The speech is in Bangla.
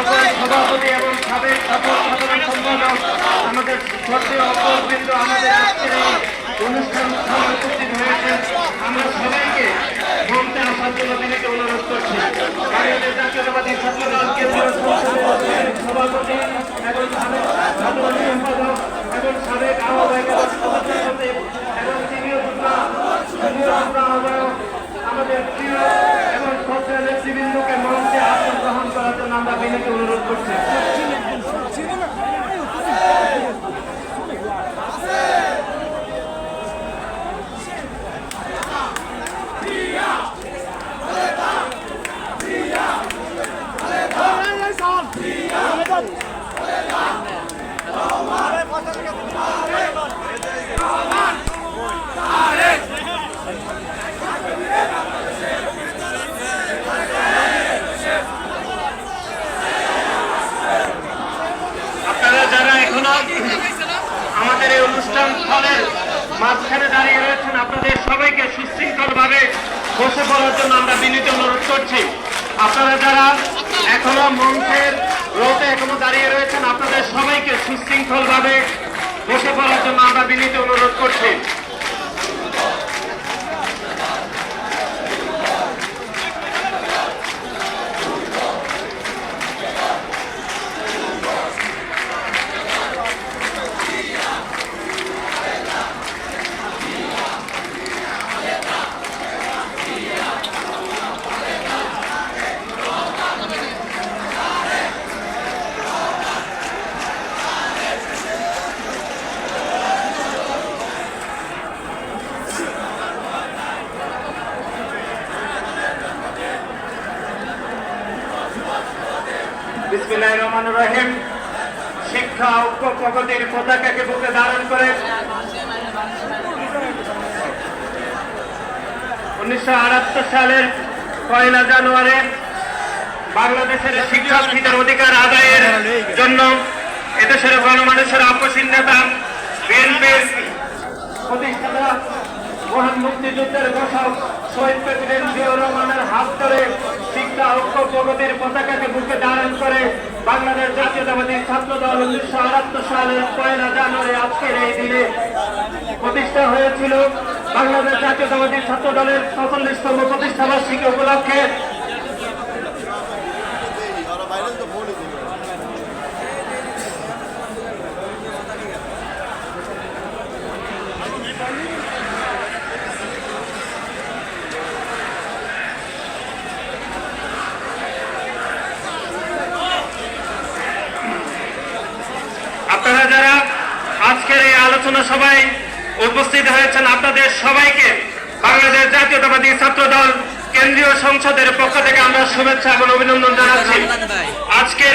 সভাপতি এবং সাবেক অপর সাধারণ সম্পাদক আমাদের শ্রদ্ধেয় অপরবৃন্দ আমাদের আজকের এই অনুষ্ঠান স্থানে উপস্থিত হয়েছেন আমরা সবাইকে মমতা আসার জন্য দিদিকে অনুরোধ করছি বাংলাদেশ জাতীয়তাবাদী ছাত্র দল কেন্দ্রীয় সংসদের সভাপতি এবং সাবেক সাধারণ সম্পাদক এবং সাবেক আহ্বায়ক এবং সদস্য সচিব এবং সিনিয়র যুগ্ম সিনিয়র যুগ্ম আহ্বায়ক আমাদের প্রিয় এবং শ্রদ্ধেয় নেতৃবৃন্দকে মঞ্চে আসন গ্রহণ করার জন্য আমরা বিনীত অনুরোধ করছি আপনারা যারা এখনও আমাদের এই অনুষ্ঠান স্থলের মাঝখানে দাঁড়িয়ে রয়েছেন আপনাদের সবাইকে সুশৃঙ্খল ভাবে বসে পড়ার জন্য আমরা বিনীত অনুরোধ করছি। আপনারা যারা এখনও মঞ্চের রোতে এখনও দাঁড়িয়ে রয়েছেন, আপনাদের সবাইকে সুশৃঙ্খল ভাবে বসে পড়ার জন্য আমরা বিনীত অনুরোধ করছি। বিসমিল্লাহির রহমানির রহিম। শিক্ষা ঐক্য প্রগতির পতাকাকে বুকে ধারণ করে উনিশশো আটাত্তর সালের পয়লা জানুয়ারি বাংলাদেশের শিক্ষার্থীদের অধিকার আদায়ের জন্য এদেশের গণমানুষের আপসীন নেতা বিএনপির প্রতিষ্ঠাতা মহান মুক্তিযুদ্ধের ঘোষক শহীদ প্রেসিডেন্ট জিয়াউর রহমানের হাত ধরে শিক্ষা ঐক্য প্রগতির পতাকাকে বুকে ধারণ করে বাংলাদেশ জাতীয়তাবাদী ছাত্র দল উনিশশো আটাত্তর সালের পয়লা জানুয়ারি আজকের এই দিনে প্রতিষ্ঠা হয়েছিল। বাংলাদেশ জাতীয়তাবাদী ছাত্র দলের ছচল্লিশতম প্রতিষ্ঠা বার্ষিকী উপলক্ষে আপনারা যারা আজকের এই আলোচনা সভায় উপস্থিত হয়েছেন আপনাদের সবাইকে বাংলাদেশ জাতীয়তাবাদী ছাত্র দল কেন্দ্রীয় সংসদের পক্ষ থেকে আমরা শুভেচ্ছা এবং অভিনন্দন জানাচ্ছি। আজকের